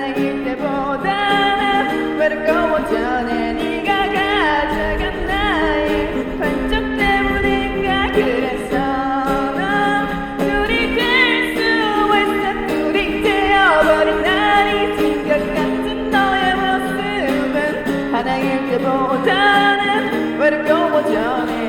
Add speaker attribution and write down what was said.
Speaker 1: 사랑일 때보다는 외로워 전에 네가 가져간 나의 반짝 때문인가? 그래서 넌 둘이 될 수 있어. 둘이 되어버린 나의 지금 같은 너의 모습은 하나일 때보다는 외로워 전에